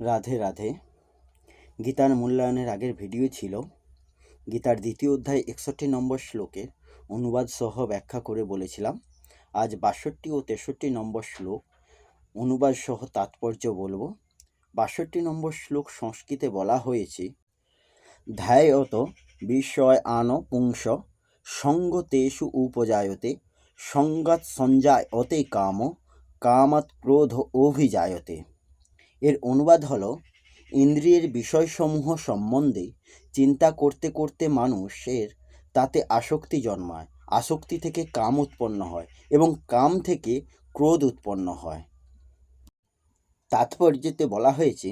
রাধে রাধে। গীতার মূল্যায়নের আগের ভিডিও ছিল গীতার দ্বিতীয় অধ্যায় একষট্টি নম্বর শ্লোকের অনুবাদ সহ ব্যাখ্যা করে বলেছিলাম, আজ বাষট্টি ও তেষট্টি নম্বর শ্লোক অনুবাদ সহ তাৎপর্য বলব। বাষট্টি নম্বর শ্লোক সংস্কৃতে বলা হয়েছে ধ্যায়ত বিষয় আন পুংস সঙ্গ তেষু উপজায়তে সঙ্গাত সঞ্জায়তে কাম কামাত ক্রোধ অভিজায়তে। এর অনুবাদ হলো, ইন্দ্রিয়ের বিষয়সমূহ সম্বন্ধে চিন্তা করতে করতে মানুষের তাতে আসক্তি জন্মায়, আসক্তি থেকে কাম উৎপন্ন হয় এবং কাম থেকে ক্রোধ উৎপন্ন হয়। তাৎপর্যতে বলা হয়েছে,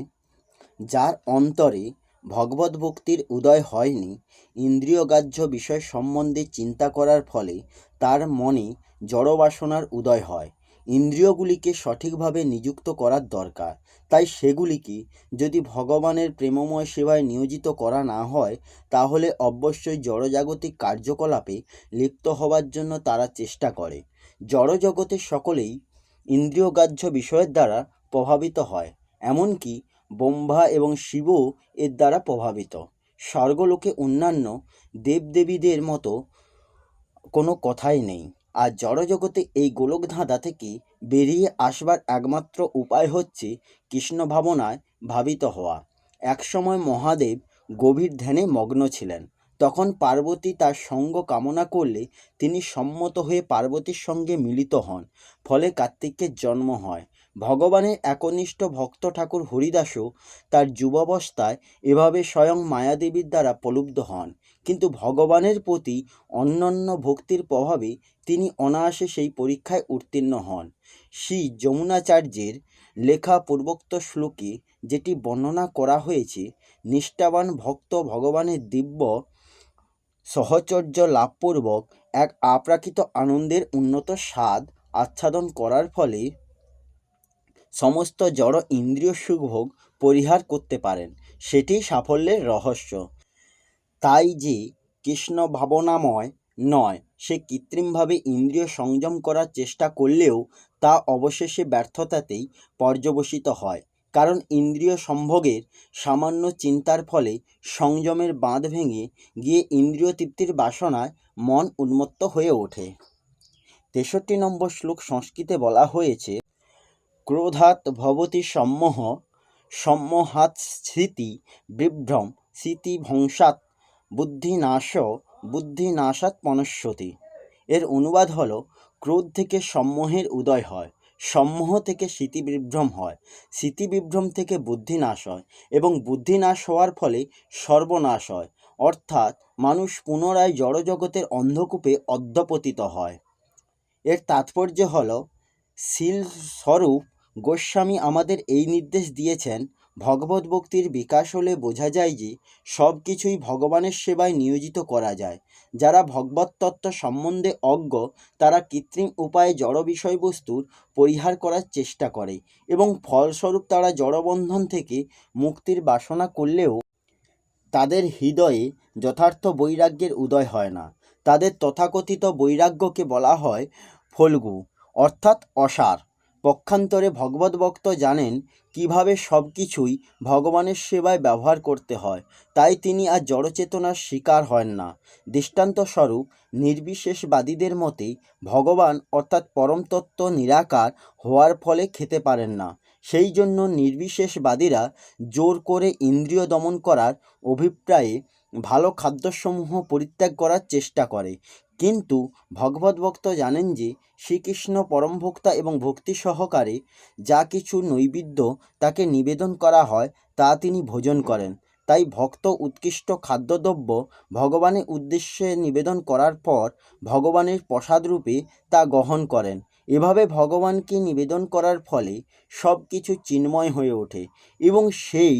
যার অন্তরে ভগবত ভক্তির উদয় হয়নি ইন্দ্রিয়গ্রাহ্য বিষয় সম্বন্ধে চিন্তা করার ফলে তার মনে জড়বাসনার উদয় হয়। ইন্দ্রিয়গুলিকে সঠিকভাবে নিযুক্ত করার দরকার। তাই সেগুলিকে যদি ভগবানের প্রেমময় সেবায় নিয়োজিত করা না হয়, তাহলে অবশ্যই জড়জাগতিক কার্যকলাপে লিপ্ত হওয়ার জন্য তারা চেষ্টা করে। জড়জগতের সকলেই ইন্দ্রিয়গ্রাহ্য বিষয়ের দ্বারা প্রভাবিত হয়, এমনকি ব্রহ্মা এবং শিবও এর দ্বারা প্রভাবিত। স্বর্গলোকে অন্যান্য দেবদেবীদের মতো কোনো কথাই নেই। আর জড়জগতে এই গোলক ধাঁধা থেকে বেরিয়ে আসবার একমাত্র উপায় হচ্ছে কৃষ্ণ ভাবনায় ভাবিত হওয়া। একসময় মহাদেব গভীর ধ্যানে মগ্ন ছিলেন। তখন পার্বতী তার সঙ্গ কামনা করলে তিনি সম্মত হয়ে পার্বতীর সঙ্গে মিলিত হন। ফলে কার্তিকের জন্ম হয়। ভগবানের একনিষ্ঠ ভক্ত ঠাকুর হরিদাসও তার যুবাবস্থায় এভাবে স্বয়ং মায়াদেবীর দ্বারা প্রলুব্ধ হন। কিন্তু ভগবানের প্রতি অন্যান্য ভক্তির প্রভাবে তিনি অনায়াসে সেই পরীক্ষায় উত্তীর্ণ হন। শ্রী যমুনাচার্যের লেখা পূর্বোক্ত শ্লোকে যেটি বর্ণনা করা হয়েছে, নিষ্ঠাবান ভক্ত ভগবানের দিব্য সহচর্য লাভপূর্বক এক আপ্রাকৃত আনন্দের উন্নত স্বাদ আচ্ছাদন করার ফলে সমস্ত জড় ইন্দ্রিয় সুভোগ পরিহার করতে পারেন। সেটি সাফল্যের রহস্য। তাই যে কৃষ্ণ ভাবনাময় নয়, সে কৃত্রিমভাবে ইন্দ্রিয় সংযম করার চেষ্টা করলেও তা অবশেষে ব্যর্থতাতেই পর্যবসিত হয়। কারণ ইন্দ্রিয় সম্ভোগের সামান্য চিন্তার ফলে সংযমের বাঁধ ভেঙে গিয়ে ইন্দ্রিয় তৃপ্তির বাসনায় মন উন্মত্ত হয়ে ওঠে। তেষট্টি নম্বর শ্লোক সংস্কৃতে বলা হয়েছে ক্রোধাত ভবতি সম্মোহ, সম্মোহাৎ স্মৃতি বিভ্রম স্মৃতিভংসাৎ বুদ্ধিনাশ বুদ্ধিনাশাৎ পনস্যতি এর অনুবাদ হলো, ক্রোধ থেকে সম্মোহের উদয় হয়, সম্মোহ থেকে স্মৃতিবিভ্রম হয়, স্মৃতিবিভ্রম থেকে বুদ্ধিনাশ হয় এবং বুদ্ধিনাশ হওয়ার ফলে সর্বনাশ হয়, অর্থাৎ মানুষ পুনরায় জড়জগতের অন্ধকূপে অধ্যপতিত হয়। এর তাৎপর্য হল শিল স্বরূপ গোস্বামী আমাদের এই নির্দেশ দিয়েছেন ভগবত ভক্তির বিকাশ হলে বোঝা যায় যে সব কিছুই ভগবানের সেবায় নিয়োজিত করা যায়। যারা ভগবত তত্ত্ব সম্বন্ধে অজ্ঞ, তারা কৃত্রিম উপায়ে জড় বিষয়বস্তুর পরিহার করার চেষ্টা করে এবং ফলস্বরূপ তারা জড়বন্ধন থেকে মুক্তির বাসনা করলেও তাদের হৃদয়ে যথার্থ বৈরাগ্যের উদয় হয় না। তাদের তথাকথিত বৈরাগ্যকে বলা হয় ফলগু, অর্থাৎ অসার। পক্ষান্তরে ভগবত ভক্ত জানেন কীভাবে সব কিছুই ভগবানের সেবায় ব্যবহার করতে হয়, তাই তিনি আর জড়চেতনার শিকার হন না। দৃষ্টান্তস্বরূপ নির্বিশেষবাদীদের মতে ভগবান অর্থাৎ পরমতত্ত্ব নিরাকার হওয়ার ফলে খেতে পারেন না। সেই জন্য নির্বিশেষবাদীরা জোর করে ইন্দ্রিয় দমন করার অভিপ্রায়ে ভালো খাদ্যসমূহ পরিত্যাগ করার চেষ্টা করে। কিন্তু ভগবত ভক্ত জানেন যে শ্রীকৃষ্ণ পরমভক্তা এবং ভক্তি সহকারে যা কিছু নৈবেদ্য তাকে নিবেদন করা হয়, তা তিনি ভোজন করেন। তাই ভক্ত উৎকৃষ্ট খাদ্যদ্রব্য ভগবানের উদ্দেশ্যে নিবেদন করার পর ভগবানের প্রসাদরূপে তা গ্রহণ করেন। এভাবে ভগবানকে নিবেদন করার ফলে সব কিছু চিন্ময় হয়ে ওঠে এবং সেই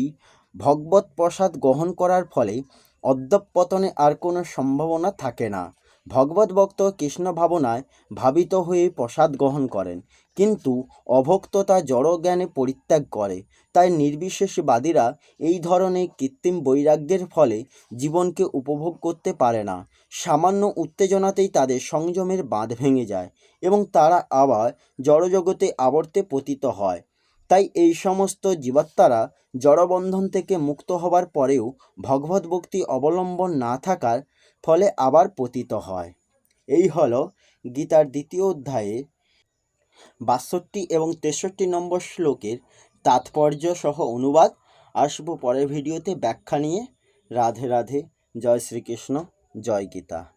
ভগবত প্রসাদ গ্রহণ করার ফলে অধ্যপতনে আর কোনো সম্ভাবনা থাকে না। ভগবত ভক্ত কৃষ্ণ ভাবনায় ভাবিত হয়ে প্রসাদ গ্রহণ করেন। কিন্তু অভক্ত তা জড় জ্ঞানে পরিত্যাগ করে। তাই নির্বিশেষবাদীরা এই ধরনের কৃত্রিম বৈরাগ্যের ফলে জীবনকে উপভোগ করতে পারে না। সামান্য উত্তেজনাতেই তাদের সংযমের বাঁধ ভেঙে যায় এবং তারা আবার জড়জগতে আবর্তে পতিত হয়। তাই এই সমস্ত জীবাত্মারা জড়বন্ধন থেকে মুক্ত হবার পরেও ভগবত ভক্তি অবলম্বন না থাকার ফলে আবার পতিত হয়। এই হল গীতার দ্বিতীয় অধ্যায়ে বাষট্টি এবং তেষট্টি নম্বর শ্লোকের তাৎপর্য সহ অনুবাদ। আসব পরের ভিডিওতে ব্যাখ্যা নিয়ে। রাধে রাধে, জয় শ্রীকৃষ্ণ, জয় গীতা।